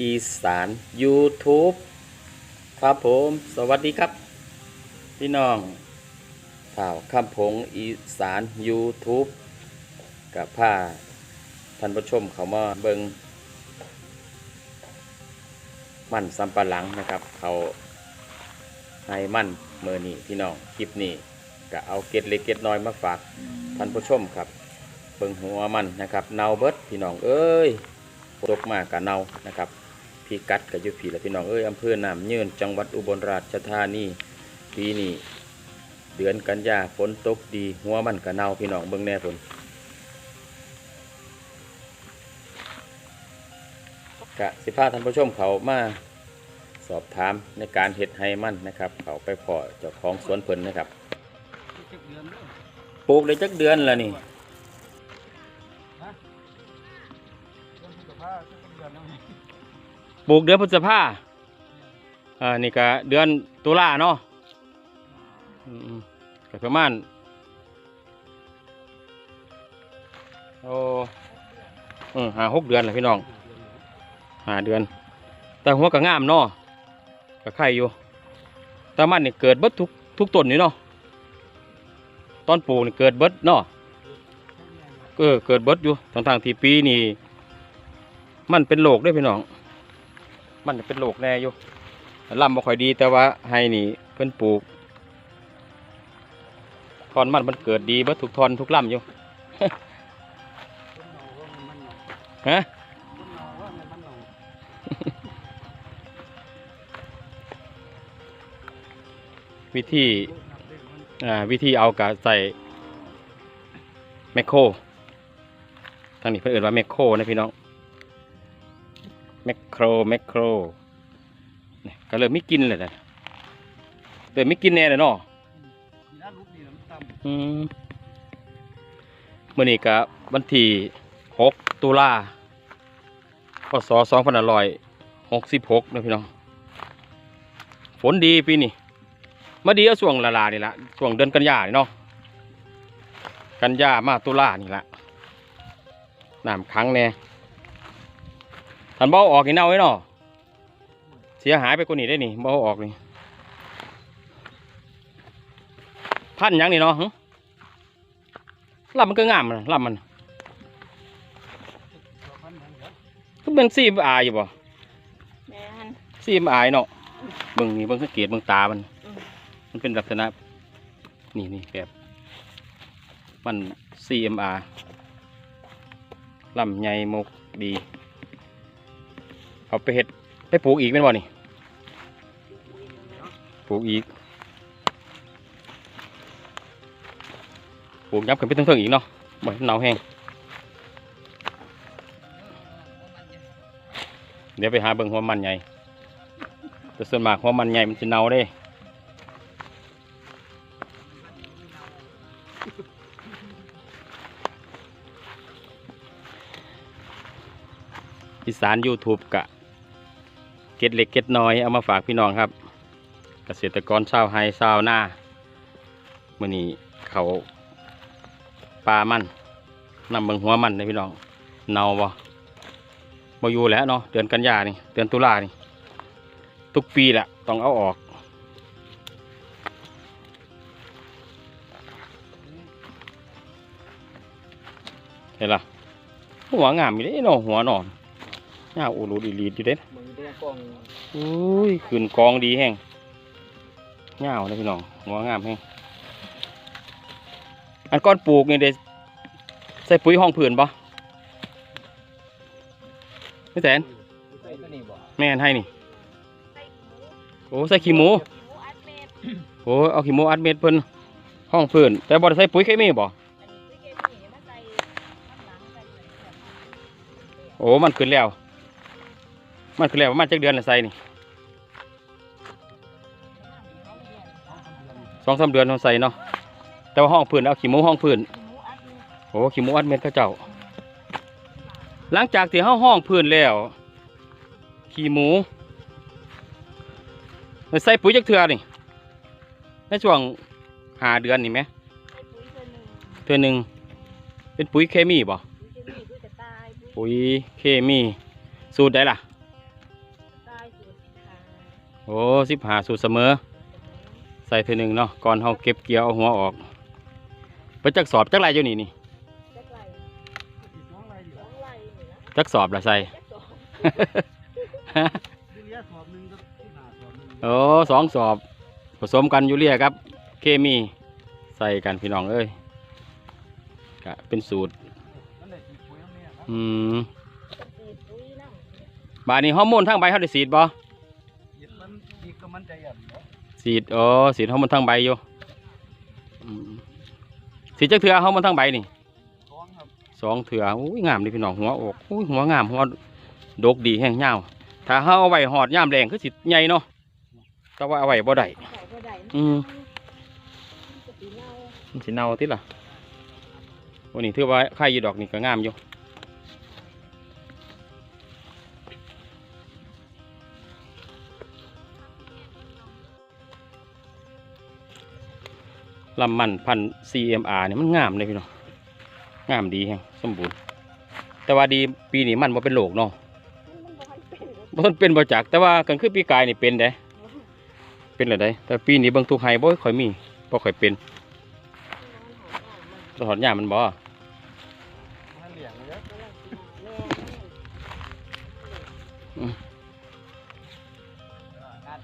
อีสาน YouTube ครับผม สวัสดีครับ พี่น้องข่าวคำพงอีสาน YouTube กับผ้าท่านผู้ชมเขามาเบิงมันสำปะหลังนะครับ เขาให้มันเมื่อนี้พี่น้องคลิปนี้ก็เอาเกล็ดเล็กเกล็ดน้อยมาฝากท่านผู้ชมครับเบิงหัวมันนะครับเนาเบิดพี่น้องเอ้ยตกมากกับเนานะครับ พี่กัดกับยุพีและพี่น้องเอ้ยอำเภอน้ำยืนจังหวัดอุบลราชธานีปีนี้เดือนกันยาฝนตกดีหัวมันกับเนาพี่น้องเบิ่งแน่ฝนกะสิพาท่านผู้ชมเขามาสอบถามในการเห็ดให้มันนะครับเขาไปพอเจ้าของสวนเพิ่นนะครับปลูกได้จักเดือนล้วนี่ ปลูกเดือนพฤษภาอ่านี่ก็เดือนตุลาเนาะอืมก็ประมาณโอ้อืมหาหกเดือนแหละพี่น้องหาเดือน แต่หัวก็งามเนาะก็ไข่อยู่แต่มันนี่เกิดเบิดทุกทุกต้นนี่เนาะตอนปลูกนี่เกิดเบิดเนาะเออเกิดเบิดอยู่ทางทางๆที่ปีนี่มันเป็นโรคได้พี่น้อง มันเป็นโรคแน่อยู่ลำบ่ค่อยดีแต่ว่าให้นี่เพิ่นปลูกทอนมันมันเกิดดีเบิดทุกทอนทุกลำอยู่ฮะวิธีอ่าวิธีเอากะใส่แมคโครทางนี้เพื่นเอ่นว่าแมคโครนะพี่น้อง มคโครแมคโครนี่ก็เริ่มไม่กินเลยนะเริ่มไม่กินแน่เลยเนาะอืมมื่อนี้กะวันที่หกตุลาพศสองพันห้าร้อยหกสิบหกนะพี่น้อง ฝนดีปีนี้มาดีเอาช่วงละลานี่ละช่วงเดือนกันยานี่เนาะกันยามาตุลานี่ละน้ำขังแน่ ทันบ่เอาออกนี่เน่าไว้เนาะเสียหายไปกว่านี้ได้นี่บ่เอาออกนี่พันธุ์หยังนี่เนาะหึลำมันก็งามนะลำมันก็เป็นซีมอายอยู่บ่แม่นซีมอายเนาะเบิ่งนี่เบิ่งสังเกตเบิ่งตามันอืมมันเป็นลักษณะนี่นี่แบบมัน CMR ลำใหญ่มกดี เอาไปเห็ดไปปลูกอีกเป็นบ่นี่ปลูกอีกปลูกยับขึ้นไปทั้งเทิงๆอีกเนาะบ่ให้มันหนาวแห้งเดี๋ยวไปหาเบิ่งหัวมันใหญ่แต่ส่วนมากหัวมันใหญ่มันจะเน่าเด้อีสาน YouTube กะ เก็ดเล็กเก็ดน้อยเอามาฝากพี่น้องครับ เกษตรกรชาวไฮชาวนามื่อนี้เขาปลามันนำเบิงหัวมันเลยพี่น้องเนาบ่บ่อยู่แล้วเนาะเดือนกันยานี่เดือนตุลานี่ทุกปีแหละต้องเอาออกเห็นละหัวงามอยู่เด้เนาะหัวหนอน หน้าอูรูดีลีดอยู่เด้มึงเรียกกล้องอุ้ยขึ้นกองดีแห้งเงาวเลยพี่น้องหัวงามแห้งอันก้อนปลูกนี่เด้ใส่ปุ๋ยห้องผืนปะไม่แสนใส่ตัวนี้บ่แม่นให้นี่โอ้ใส่ขี้หมูโอ้เอาขี้หมูอัดเม็ดเพิ่นห้องผืนแต่บ่ได้ใส่ปุ๋ยเคมีบ่อันนี้คือกโอ้มันขึ้นแล้ว มันขึ้นแล้วประมาณจักเดือนละใส่นี่สองสามเดือนเราใส่เนาะแต่ว่าห้องผืนเอาขี้หมูห้องผืนหมูอัดเม็ดโอ้ขี้หมูอัดเม็ดเข้าเจ้า หลังจากที่เฮาห้องพื้นแล้ว ขี้หมูใส่ปุ๋ยจักเทื่อนี่ในช่วงหาเดือนนี่ไหมใส่ปุ๋ยตัวหนึ่งเทื่อหนึ่งเป็นปุ๋ยเคมีบ่ปุ๋ยเคมีปุ๋ยกระต่ายปุ๋ยปุ๋ยเคมีสูตรใดล่ะ โอ้สิบหาสูตรเสมอ ใส่เทอหนึ่งเนาะก่อนเฮาเก็บเกี่ยวเอาหัวออกไปจักสอบจักไรอยู่นี่นี่จักไรสองไรนี่นะจักสอบละใส่จักสองโอ้สองสอบ ผสมกันยูเรียครับ เคมีใส่กันพี่น้องเอ้ยก็เป็นสูตรอืมสีปุ๋ยน้ำบาดนี้ฮอร์โมนทางใบเขาได้ฉีดบ่ ฉีดอ๋อฉีดฮอร์โมนทางใบอยู่อืมฉีดจักเถื่อฮอร์โมนทางใบนี่ท้องครับสองเถื่ออุ้ยงามดิพี่น้องหัวออกอุ้ยหัวงามหัวดกดีแห้งยาวถ้าเฮาเอาไว้หอดยามแรงคือสิใหญ่เนาะแต่ว่าเอาไว้บ่ได้ใส่บ่ได้อืมจะสีเน่ามันสิเน่าติล่ะวันนี้ถือว่าไข่อยู่ดอกนี่ก็งามอยู่ ลำมันพัน CMR เนี่ยมันงามเลยพี่น้องงามดีแฮงสมบูรณ์ แต่ว่าดีปีนี้มันบ่เป็นโรคเนาะมันบ่ค่อยเป็นบ่ทันเป็นบ่จักแต่ว่ากันคือปีกายนี่เป็นเด้เป็นเลยได้แต่ปีนี้เบิ่งทุกไห้บ่ค่อยมีบ่ค่อยเป็นสถอนยามันบ่มันเหลี่ยงเลย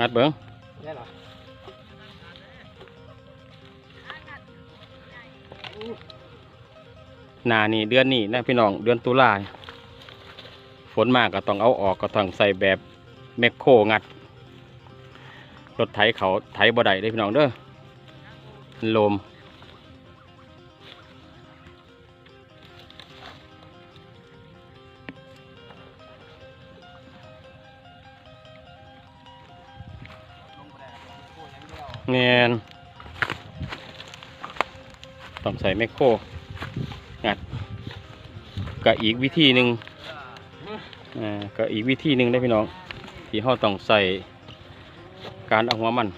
นัดเบิ่ง หน้านี่เดือนนี้นะพี่น้องเดือนตุลาฝนมากก็ต้องเอาออกก็ต้องใส่แบบแมคโครงัด รถไถเขาไถบ่ได้เด้พี่น้องเด้อลมลงไปได้โอ้ยยังเดียนต้องใส่แมคโคร ก็อีกวิธีหนึ่งอ่าก็อีกวิธีหนึ่งได้พี่น้อง ที่เราต้องใส่การเอาหัวมัน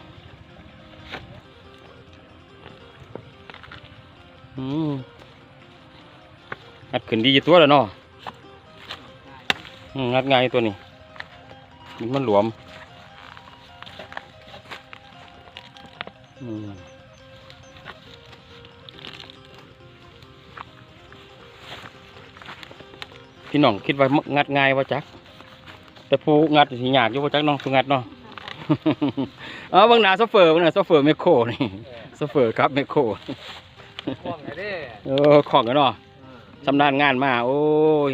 อืมงัดขึ้นดีตัวแล้วเนาะอืมงัดง่ายตัวนี้มันหลวม อืม พี่น้องคิดว่างัดง่ายว่าจัก แต่ผู้งัดสิยากอยู่ว่าจักเน้องผู้งัดเนาะเอาเบางหนาโซเฟอร์เบางหนาโซเฟอร์แมคโครนี่โซเฟอร์ครับแมคโครพ่วงไงเด้เออของกันเนาะชำนาญงานมา โอ้ย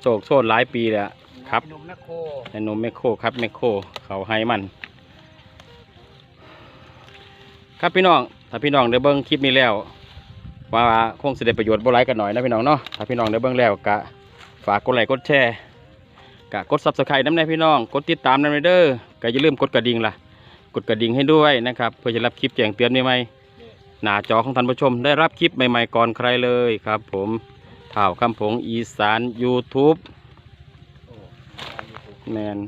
โศกโซนหลายปีแล้วครับนมแมคโครแต่นมแมคโครครับแมคโครเขาให้มัน ครับพี่น้อง ถ้าพี่น้องได้เบิ้งคลิปนี้แล้วว่าคงสิได้ประโยชน์บ่หลายกันหน่อยนะพี่น้องเนาะถ้าพี่น้องได้เบิ้งแล้วกะ ฝากกดไลค์กดแชร์กะกดซับสไครต์น้ำในพี่น้องกดติดตามน้ำในเด้อกะอย่าลืมกดกระดิ่งล่ะ กดกระดิ่งให้ด้วยนะครับ เพื่อจะรับคลิปแจ้งเตือนใหม่ๆหน้าจอของท่านผู้ชมได้รับคลิปใหม่ๆก่อนใครเลยครับ ผมท่าวคำผงอีสาน YouTube แมน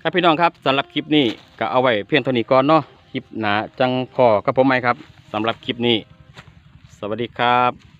ครับพี่น้องครับสำหรับคลิปนี้ก็เอาไว้เพียงเท่านี้ก่อนเนาะคลิปหนาจังพอกับผมไหมครับสำหรับคลิปนี้ สวัสดีครับ